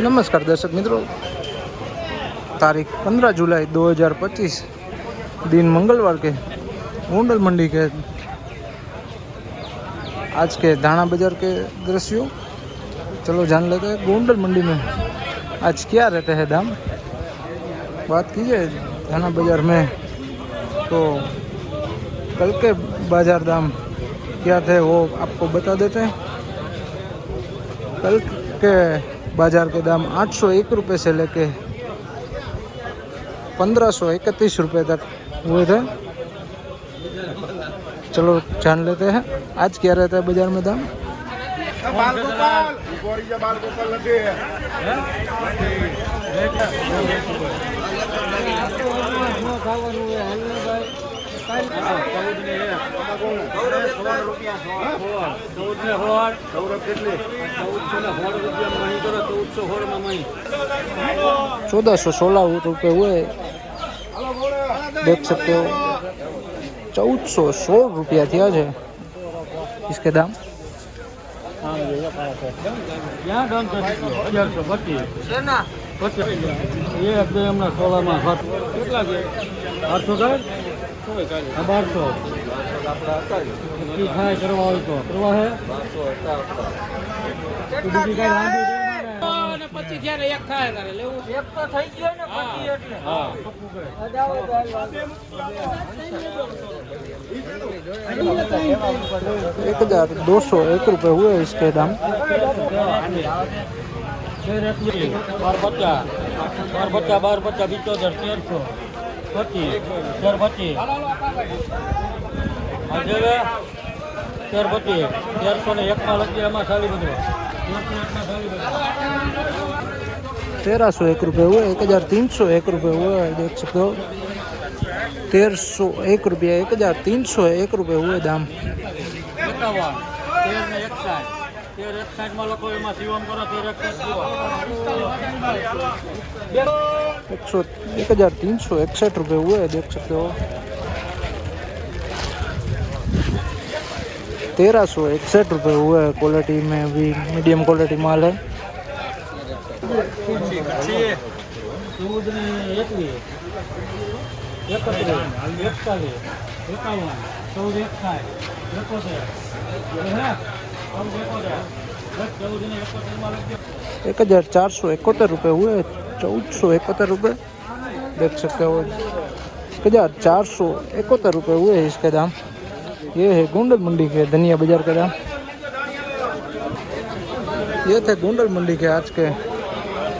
नमस्कार दर्शक मित्रों तारीख 15 जुलाई 2025 दिन मंगलवार के गोंडल मंडी के आज के धाना बाज़ार के दृश्यों चलो जान लेते हैं गोंडल मंडी में आज क्या रहते हैं दाम बात कीजिए धाना बाज़ार में तो कल के बाज़ार दाम क्या थे वो आपको बता देते हैं कल के बाज़ार के दाम आठ सौ एक रुपये से लेके पंद्रह सौ इकतीस रुपये तक हुए थे। चलो, जान लेते हैं। आज क्या रहता है बाज़ार में दाम? બાલ ગોપાલ ગોરી બાલ ગોપાલ નથી સૌરભ કેટલી चौदह सौ सोलह रुपये हुए देख सकते हो चौदह सौ सोल रुपया થયા છે इसके दाम ક્યાં કામ કરી અગિયારસો પચીસ પચીસ એક બે એમના સોળામાં સાત કેટલા છે આઠસો કાઢ હા બારસો નક્કી થાય કરવા હોય તો કરવા હે તો બીજી કાંઈ લાંબી પછી જ્યારે એક થાય તારે લેવું એક તો થઈ ગયો ને પછી એટલે હા एक हजार दो सौ एक रुपये हुए इसके दाम શેર એટલી બાર પચાસ બાર પચાસ બાર પચાસ પિત્તોતેર તેરસો પચીસ ચાર પચીસ ચાર પચીસ તેરસો ને એકમાં લખીએ એમાં સાડી બધું. તેરસો એક રૂપિયા હોય એક હજાર તીનસો એક રૂપિયા હોય દેખ શકો. તેરસો એક રૂપિયા એક હજાર તીનસો એક રૂપિયા હોય દામ. બતાવવા. તેર ને એકસાઠ તેર એકસાઠમાં લખો એમાં સીવમ કરો તેર એકસાઠ एक सौ एक हजार तीन सौ इकसठ रुपये हुए देख सकते हो तेरह सौ इकसठ रुपये हुए क्वालिटी में भी मीडियम क्वालिटी माल है ચૌદ एक हज़ार चार सौ इकहत्तर रुपये हुए, चौदह सौ इकहत्तर रुपये, देख सकते हो। एक हज़ार चार सौ इकहत्तर रुपये हुए है इसके दाम। ये है गोंडल मंडी के धनिया बाज़ार के दाम। ये थे गोंडल मंडी के आज के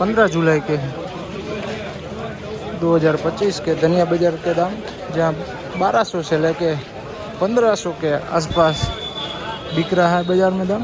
पंद्रह जुलाई के 2025 के धनिया बाज़ार के दाम, जहाँ बारह सौ से लेके 1500 के आसपास बिक रहा है बाज़ार में दाम?